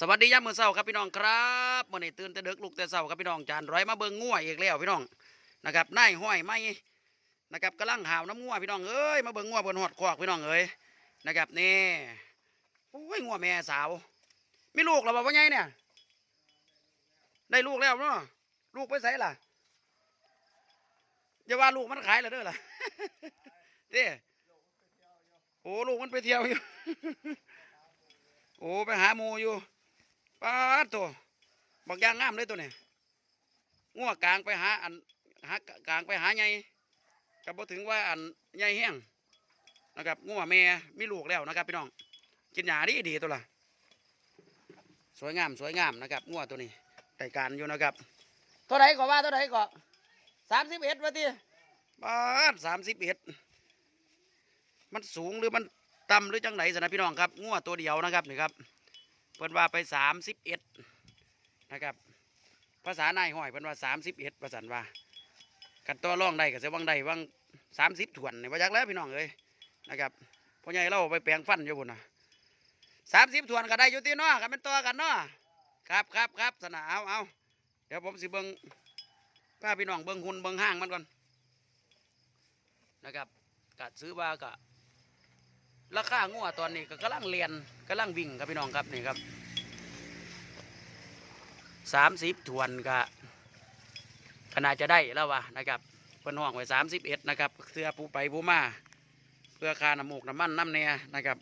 สวัสดียามมือเช้าครับพี่น้องครับมื้อนี้ตื่นแต่ดึกลุกแต่เช้าครับพี่น้องจานร้อยมาเบิ่งงัวอีกแล้วพี่น้องนะครับนายห้อยไม้นะครับกำลังหาวน้ำงัวพี่น้องเอ้ยมาเบิ่งงัวบนหอดคอกพี่น้องเอ้ยนะครับนี่โอ้ยงัวแม่สาวมีลูกแล้วบ่พ่อใหญ่เนี่ย ได้ลูกแล้วเนาะลูกไปไสล่ะอย่าว่าลูกมันขายแล้วเด้อล่ะเด้โอ้ลูกมันไปเที่ยวอยู่โอ้ไปหาหมูอยู่ ป้าดตัวบักยางงามเลยตัวนี้ง่วกลางไปหาอันหากลางไปหาใหญ่ก็บ่ถึงว่าอันใหญ่แห้งนะครับง่วแม่มีลูกแล้วนะครับพี่น้องกินหญ้าดีดีตัวละสวยงามสวยงามนะครับง่วตัวนี้ได้การอยู่นะครับเท่าไหรก็ว่าเท่าไหรก็สามสิบเอ็ดวะทีป้าดสามสิบเอ็ดมันสูงหรือมันต่ำหรือจังไหนสนะพี่น้องครับงัวตัวเดียวนะครับนี่ครับ เพิ่นว่าไปสามสิบเอ็ดนะครับ ภาษานายห้อยเพิ่นว่าสามสิบเอ็ดประสันว่ากันตัวร่องได้ก็จะวังได้วังสามสิบถวนนี่ว่าจักแล้วพี่น้องเอ้ยนะครับพ่อใหญ่เราไปแปลงฟันอยู่บุญนะสามสิบถวนก็ได้อยู่ที่เนาะกันเป็นตัวกันเนาะครับครับครับสนะเอาเอาเดี๋ยวผมสิเบิงพาพี่น้องเบิงหุ่นเบิงห้างมันก่อนนะครับกัดซื้อว่ากะ ราคางัวตอนนี้ก็กำลังเรียนกำลังวิ่งครับพี่น้องครับนี่ครับสามสิบถวนก็ขนาดจะได้แล้ววะนะครับเพิ่นห้องไว้สามสิบเอ็ดนะครับเสื้อผู้ไปผู้มาเพื่อคาน้ำมูกน้ำมันน้ำเนียนะครับ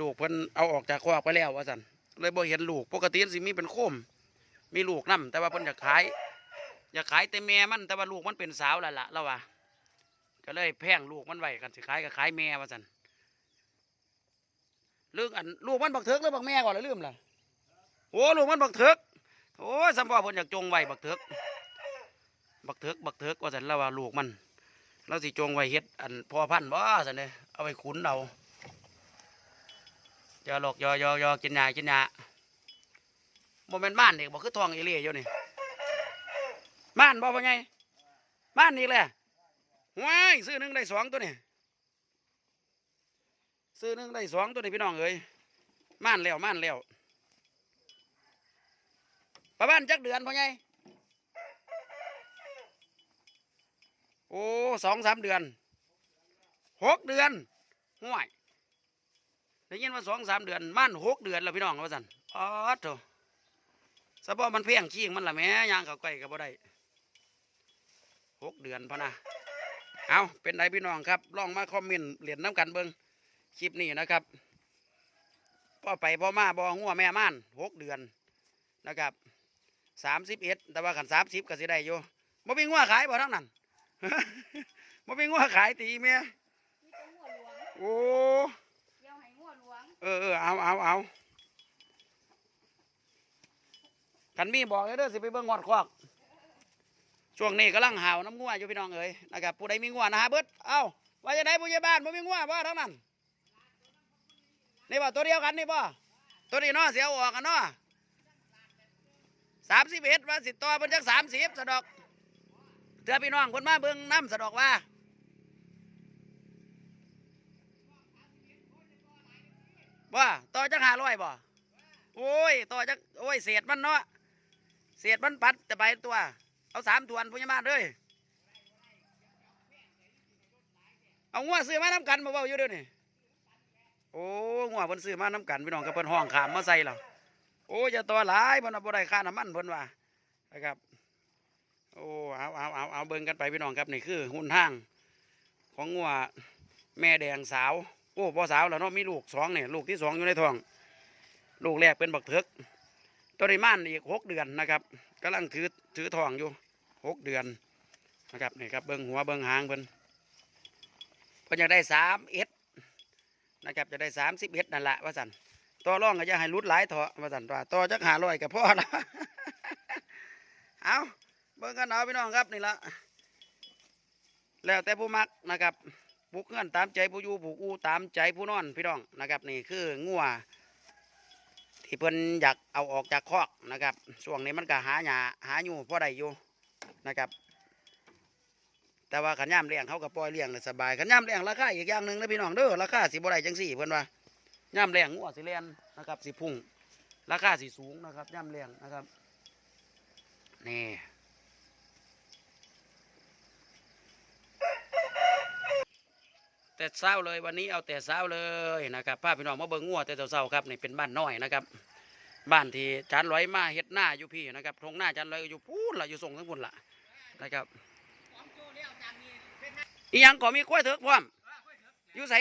ลูกเพิ่นเอาออกจากคอกไปแล้วว่าสันเลยบ่เห็นลูกปกติสิมีเป็นโคม มีลูกนํแต่ว่าเพิ่นอยากขายอยากขายแต่แม่มันแต่ว่าลูกมันเป็นสาวแล้วล่ะแล้วว่า ก็เลยแพงลูกมันไว้กันสิขายก็ขายแม่ว่าสันเรื่องอันลูกมันบักเถิกหรือบักแม่ก่อนเลยลืมล่ะโอ้ลูกมันบักเถิกโอ้ยสัมพ่อพ่นอยากจงไว้บักเถิกบักเถิกบักเถิกว่าสันแล้วว่าลูกมันเราสิจงไว้เฮ็ดอันพอพันบ่สันเลยเอาไปขุนเอาจะหลอกยอยอยอกินหญ้ากินหญ้าโมเมนบ้านเด็กบอกคือทองเอีเล่อยู่นี่บ้านบ่พ่อไงบ้านนี่แหละ ว้ายซื้อหนึ่งได้สองตัวนี่ซื้อหนึ่งได้สองตัวนี่พี่น้องเอ้ยม่านแล้วม่านแล้วประมาณจักเดือนพ่อไงโอ้สองสามเดือนหกเดือนห่วยได้ยินว่าสองสามเดือนม่านหกเดือนแล้วพี่น้องว่าสันอ๋อโถสะพอมันเพียงขี้งมันละแม่ยางเขาใกล้กับบ่ได้หกเดือนพะนะ เอาเป็นไรพี่น้องครับลองมาคอมเมนต์เหรียญน้ำกันเบิงคลิปนี้นะครับพ่อไปพ่อมาบองัวแม่ม่านหกเดือนนะครับสามสิบเอ็ดแต่ว่าขันสามสิบก็สิได้อยู่บ่มีงัวขายบ่ทั้งนั้นบ่มีงัวขายตีเมียมีแต่หัวหลวงโอ้เดี๋ยวให้หัวหลวงเออเออเอาเอาเอาขันมีบอกเลยเด้อสิไปเบิ่งงอดควัก ช่วงนี้กำลังหาวน้ำงัวอยู่พี่น้องเอ๋ยนะครับผู้ใดมีงัวนะฮะเบิดเอ้าว่าจะไหนผู้ใหญ่บ้านบ่มีงัวบ่ทั้งนั้นนี่บ่ตัวเดียวกันนี่บ่ตัวนี้เนาะเสียวออกกันเนาะสามสิบเอ็ดว่าสิต่อเป็นจักสามสิบสะดอกเถื่อพี่น้องคนมาเบิ่งน้ำสะดอกว่าบ่ต่อจักห้าร้อยบ่โอ้ยต่อจักโอ้ยเศษมันเนาะเศษมันปัดจะไปตัว เอาสามตัวนพุญมาเลยเอางัวซื้อมาน้ำกันมาเบาอยู่เด้วยวนี่โอ้งัวเพิ่นซื้อมาน้ำกันพี่น้องกับเพิ่นห้องขามมาใส่เราโอ้จะตัวหลายเพิ่นเอาบ่ได้ค่าน้ำมันเพิ่นว่านะครับโอ้เอาเอาเอาเอาเบิ่งกันไปพี่น้องครับนี่คือหุ่นห้าง ของงัวแม่แดงสาว โอ้พอสาวแล้วเนาะมีลูกสองเนี่ยลูกที่สองอยู่ในท้อง ลูกแรกเป็นบักเถิกตัวนี้ม่านอีกหกเดือนนะครับกำลังถือ ถือทองอยู่หกเดือนนะครับนี่ครับเบิ่งหัวเบิ่งหางเพิ่นเพิ่นอยากได้สามเอ็ดนะครับจะได้สามสิบเอ็ดนั่นแหละว่าสันต่อร่องก็จะให้รุดหลายเถอะว่าสันว่าต่อจักหาร้อยกับพ่อละเอาเบิ่งกันเอาพี่น้องครับนี่ละแล้วแต่ผู้มักนะครับผูกเงื่อนตามใจผู้อยู่ผูกอูตามใจผู้นอนพี่น้องนะครับนี่คืองัว ที่เพิ่นอยากเอาออกจากคอกนะครับช่วงนี้มันก็หาหยาหาอยู่พอได้อยู่นะครับ แต่ว่าขันย่ามเลี้ยงเขากับปล่อยเลี้ยงเลยสบายขันย่ามเลี้ยงราคาอีกอย่างหนึ่งนะพี่น้องเด้อราคาสีบ่ได้จังสี่เพิ่นว่าย่ามเลี้ยงงัวสีเลียนนะครับสีพุ่งราคาสีสูงนะครับย่ามเรงนะครับนี่ แต่เศร้าเลยวันนี้เอาแต่เศร้าเลยนะครับพาพี่น้องมาเบิ่งงัวแต่เศร้าๆครับนี่เป็นบ้านน้อยนะครับ บ้านที่จานร้อยมาเฮ็ดหน้าอยู่พี่นะครับทงหน้าจานร้อยก็อยู่พูนละอยู่ส่งทั้งพุ่นละนะครับอีหยังก็มีกล้วยเถิกพร้อมอยู่ใส่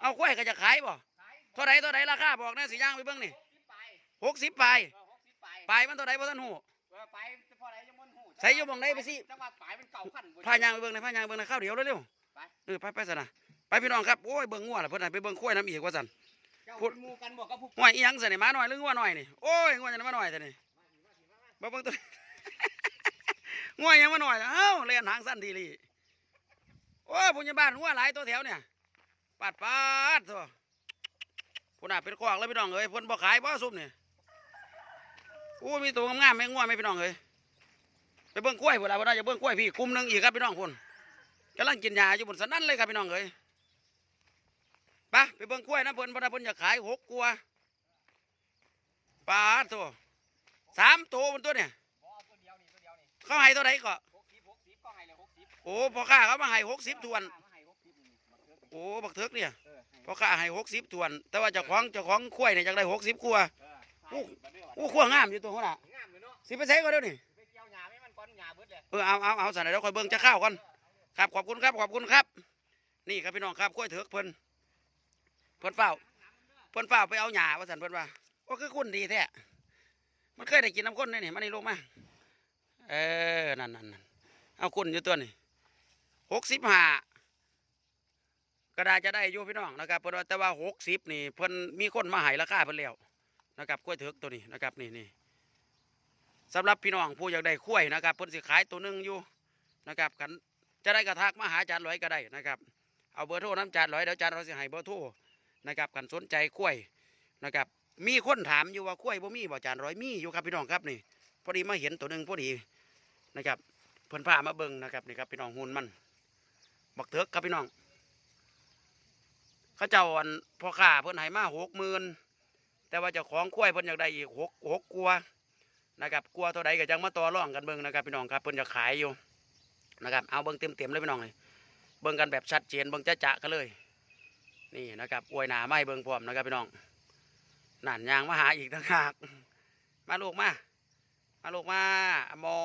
เอากล้วยก็จะขายบ่เท่าไรเท่าไรราคาบอกนะสิย่างไปเบิ่งนี่หกสิบปลายปลายมันเท่าไรบ่ท่านหูใส่อยู่หม้องใดไปสิจังหวัดปลายมันเก่าพันพายางไปเบิ่งในอยพายางไปเบิ่งในอยข้าวเดียวเร็วไปๆ เออไปไปสินะไปพี่น้องครับโอ้ยเบิ่งงัวล่ะเพิ่นให้ไปเบิ่งกล้วยน้ำอีกว่าซั่นเจ้าพูดเป็นหมูกันบอกกับผู้ห้วยอีหยังสินี่หมาหน่อยหรืองัวหน่อยนี่โอ้ยงัวจะมาหน่อยแต่นี่บ่เบิ่งตัวงัวยังมาหน่อยเอ้าเล่นหางสั้นทีหลีโอ้ยผู้ใหญ่บ้านงัวหลายตัวแถวเนี่ยปาดปาดตัวพุ่นน่ะเป็นกอกแล้วพี่น้องเอ้ยเพิ่นบ่ขายบ่ซุ่มนี่โอ้ยมีตัวงามๆแม่งัวไหม่พี่น้องเอ้ยไปเบิ่งกล้วยพุ่นล่ะพุ่นน่ะจะเบิ่งกล้วยพี่กลุ่มหนึงอีกครับพี่น้องพุ่น กำลังกินยาอยู่บนสนั่นเลยครับพี่น้องเอ้ยไปไปเบิ่งกล้วยนะเพิ่นบ่ได้เพิ่นอยากขายหกกัวปลาตัวสามตัวบนตัวเนี่ยเอาตัวเนี่ยเขาให้ตัวไหนก็หกสิบหกสิบก็ให้เลยหกสิบโอ้พ่อค้าเขามาให้หกสิบทวนมาให้บักเทิดนี่โอ้บักเถิกเนี่ยพ่อค้าให้หกสิบทวน แต่ว่าเจ้าของเจ้าของข้วยเนี่ยอยากได้หกสิบกัวออให้บัดเด้อโอ้ขั้วงามอยู่ตัวเขาน่ะงามเละสิไปใช้ก็เดี๋ยวนี้ไปเกี่ยวหนิเออเอาเอาเอาสันเดี๋ยวคอยเบิ่งจะข้าวก่อน ครับขอบคุณครับขอบคุณครับ นี่ครับพี่น้องครับข้วยเถิกเพิ่นเพิ่นเฝ้าเพิ่นเฝ้าไปเอาหญ้าว่าสันเพิ่นว่าโอ้คือคุณดีแท้มันเคยได้กินน้ำข้นได้นี่มันนี่ลงมาเออนั่นนั่นนั่นเอาคุณอยู่ตัวนี่หกสิบห้าก็ได้จะได้อยู่พี่น้องนะครับเพิ่นว่าแต่ว่าหกสิบนี่เพิ่นมีคนมาให้ราคาเพิ่นแล้วนะครับกล้วยเถิกตัวนี้นะครับนี่นี่สำหรับพี่น้องผู้อยากได้ข้วยนะครับเพิ่นสิขายตัวหนึงอยู่นะครับคัน จะได้กระทักมาหาจารย์ร้อยก็ได้นะครับ เอาเบอร์โทรน้ำจารย์ร้อยเดี๋ยวจารย์ร้อยสิให้เบอร์โทรนะครับคันสนใจข้วยนะครับ มีคนถามอยู่ว่าข้วยบ่มีบ่อาจารย์ร้อยมีอยู่ครับพี่น้องครับนี่ พอดีมาเห็นตัวหนึ่งพอดีนะครับเพิ่นพามาเบิ่งนะครับนี่ครับพี่น้องหุ่นมันบักเถิกครับพี่น้องเขาเจ้าอันพ่อค้าเพิ่นให้มาหกหมื่นแต่ว่าเจ้าของข้วยเพิ่นอยากได้อีกหกหกกลัวนะครับกลัวตัวใดก็จังมาต่อรองกันเบิ่งนะครับพี่น้องครับเพิ่นจะขายอยู่ นะครับเอาเบิ่งเต็มๆเลยพี่น้องเลยเบิ่งกันแบบชัดเจนเบิ่งจะจะกันเลย นี่นะครับอวยหนาไม้เบิ่งพร้อมนะครับพี่น้องนั่นยางมาหาอีกต่างหากมาลูกมามาลูกมาอมอ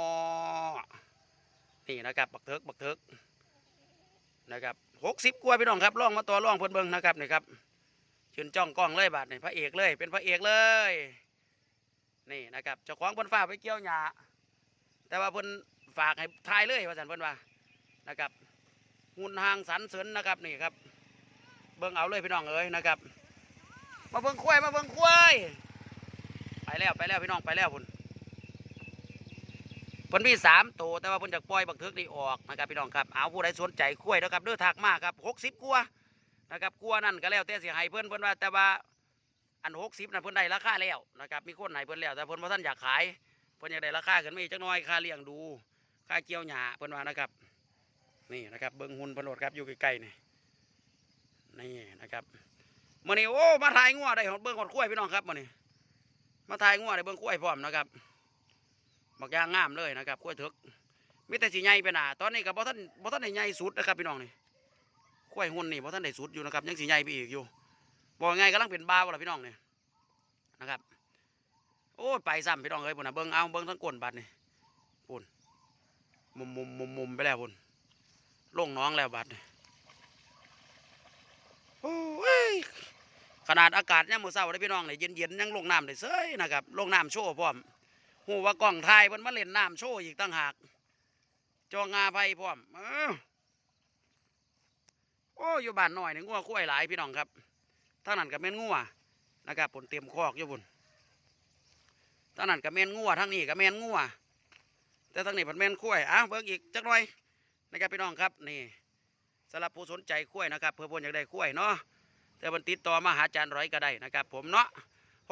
นี่นะครับบักเถิกบักเถิกนะครับหกสิบกว่าพี่น้องครับล่องมาต่อรองเพิ่นเบิ่งนะครับนี่ครับยืนจ้องกล้องเลยบาดนี่พระเอกเลยเป็นพระเอกเลยนี่นะครับเจ้าของเพิ่นฝาไปเกี่ยวหญ้าแต่ว่าเพิ่น ฝากให้ทายเลยว่าสันเพิ่นว่านะครับหุ่นหางสันเสริญนะครับนี่ครับ เบิ่งเอาเลยพี่น้องเอ้ยนะครับ มาเบิ่งควายมาเบิ่งควายไปแล้วไปแล้วพี่น้องไปแล้วพุ่นเพิ่นมีสามตัวแต่ว่าเพิ่นจะปล่อยบักเทิกนี่ออกนะครับพี่น้องครับเอาผู้ใดสนใจควายนะครับเด้อทักมากครับหกสิบกัวนะครับกัวนั่นก็แล้วแต่สิให้เพิ่นเพิ่นว่าแต่ว่าอันหกสิบนะเพิ่นได้ราคาแล้วนะครับมีคนไหนเพิ่นแล้วแต่เพิ่นบ่ท่านอยากขายเพิ่นอยากได้ราคาขึ้นมาอีกจักหน้อยค่าเลี้ยงดู ค่าเกี่ยวหญ้าเพิ่นว่านะครับ นี่นะครับเบิ่งหุ่นพนโลดครับอยู่ใกล้ๆนี่นี่นะครับมื้อนี้โอ้มาถ่ายงัวได้เบิ่งหอดกล้วยพี่น้องครับมื้อนี้มาถ่ายงัวได้เบิ่งกล้วยพร้อมนะครับบักย่างงามเลยนะครับกล้วยเถึกมีแต่สิใหญ่ไปหนาตอนนี้ก็บ่ท่านบ่ท่านได้ใหญ่สุดนะครับพี่น้องนี่กล้วยหุ่นนี่บ่ท่านได้สุดอยู่นะครับยังสิใหญ่ไปอีกอยู่บอกไงกำลังเป็นบ้าวล่ะพี่น้องเนี่ยนะครับ โอ้ไปซ้ำพี่น้องเอ้ยปุ่นนะเบิ้งเอาเบิ้งทั้งก้นบัดนี่ มุมมุมมุมมุมไปแล้วปุ่นลงน้องแล้วบัดโอ้ยขนาดอากาศเนี่ยมือเศร้าได้พี่น้องเนี่ยเย็นเย็นยังลงน้ำได้เซ้ยนะครับลงน้ำโชว์พร้อมหูว่ากล้องถ่ายมันมาเล่นน้ำโชว์อีกตั้งหาก จองงาไผ่พร้อมเอ้าโอ้อยู่บ้านหน่อยนี่งัวคุ้ยหลายพี่น้องครับทางนั้นก็แม่นงัวนะครับผลเตรียมคอกอยู่บุญทางนั้นก็แม่นงัวทางนี้ก็แม่นงัว แต่ทางนี้ผลแม่นคุ้ยอะเบิ่งอีกจักหน่อยนะครับพี่น้องครับนี่สำหรับผู้สนใจคุ้ยนะครับเพื่อเพนอยากได้คุ้ยเนาะแต่มันติดต่อมาหาอาจารย์ร้อยก็ได้นะครับ ผมเนาะ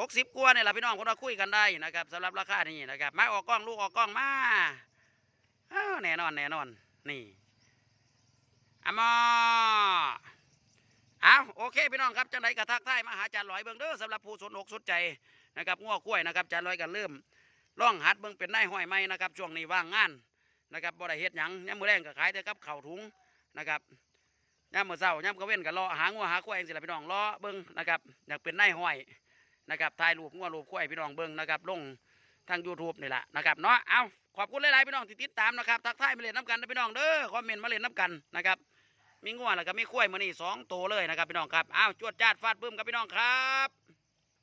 หกสิบกว่าเนี่ยแหละพี่น้องพวกเราคุยกันได้นะครับสำหรับราคานี้นะครับมาออกกล้องลูกออกกล้องมาอ้าวแน่นอนแน่นอนนี่อะมอเอาโอเคพี่น้องครับจังไดกระทักทายมาหาอาจารย์ลอยเบิ่งเด้อสำหรับผู้สนอกสนใจนะครับง้อกล้วยนะครับอาจารย์ลอยกันเริ่ม ล่องหัดเบิ่งเป็นนายห้อยไม้นะครับช่วงนี้ว่างงานนะครับบ่ได้เฮ็ดหยังยามมื้อแรงก็ขายแต่กับเข้าถุงนะครับยามมื้อเช้ายามกลางเว้นก็รอหางัวหากล้วยจังซี่ล่ะพี่น้องรอเบิ่งนะครับอยากเป็นนายห้อยนะครับถ่ายรูปงัวรูปกล้วยพี่น้องเบิ่งนะครับลงทาง YouTube นี่แหละนะครับเนาะเอาขอบคุณหลายๆพี่น้องที่ติดตามนะครับทักทายมาเล่นน้ำกันนะพี่น้องเด้อคอมเมนต์มาเล่นน้ำกันนะครับมีงัวแล้วก็มีข้วยมานี่สองตัวเลยนะครับพี่น้องครับอ้าวจวดจาดฟาดปึ้มครับพี่น้องครับ